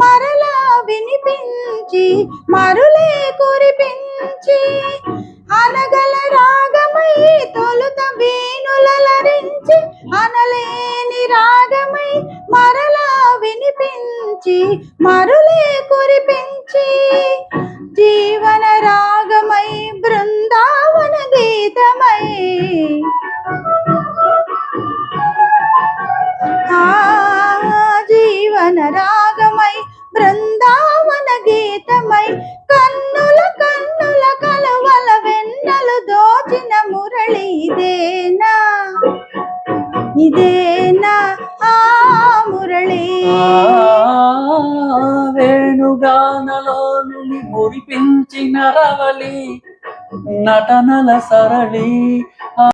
మరలా వినిపించి మరులే కురిపించి అనగల రాగమై తొలుత వేణులరించి అనలేని రాగమై మరలా వినిపించి మరులే కురిపించి జీవన రాగమై బృందావన గీతమై. జీవన రా బృందావన గీతమై కన్నుల కన్నుల కలవల వెన్నలు దోచిన మురళి ఇదేనా? ఇదేనా? ఆ మురళి. వేణుగానలోను మురిపించిన రవళి నటనల సరళి.